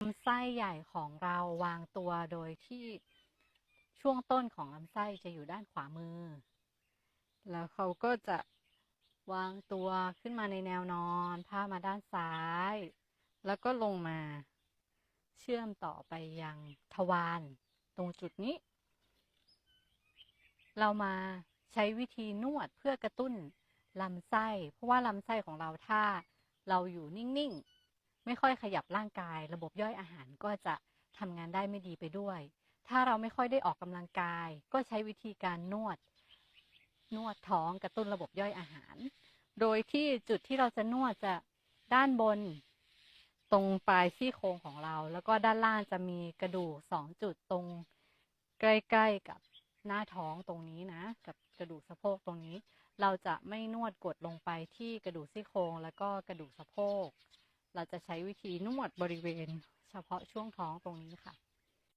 ลำไส้ใหญ่ของเราวางตัวโดยที่ช่วงต้นของลำไส้จะอยู่ด้านขวามือ แล้วเขาก็จะวางตัวขึ้นมาในแนวนอนพามาด้านซ้าย แล้วก็ลงมาเชื่อมต่อไปยังทวารตรงจุดนี้ เรามาใช้วิธีนวดเพื่อกระตุ้นลำไส้ เพราะว่าลำไส้ของเราถ้าเราอยู่นิ่ง ๆ ไม่ค่อยขยับร่างกาย ระบบย่อยอาหารก็จะทำงานได้ไม่ดีไปด้วย ถ้าเราไม่ค่อยได้ออกกำลังกาย ก็ใช้วิธีการนวด นวดท้องกระตุ้นระบบย่อยอาหาร โดยที่จุดที่เราจะนวดจะด้านบน ตรงปลายซี่โครงของเรา แล้วก็ด้านล่างจะมีกระดูกสองจุดตรงใกล้ๆกับหน้าท้องตรงนี้นะ กับกระดูกสะโพกตรงนี้ เราจะไม่นวดกดลงไปที่กระดูกซี่โครงแล้วก็กระดูกสะโพก เราจะใช้วิธีนวดบริเวณ เฉพาะช่วงท้องตรงนี้ค่ะ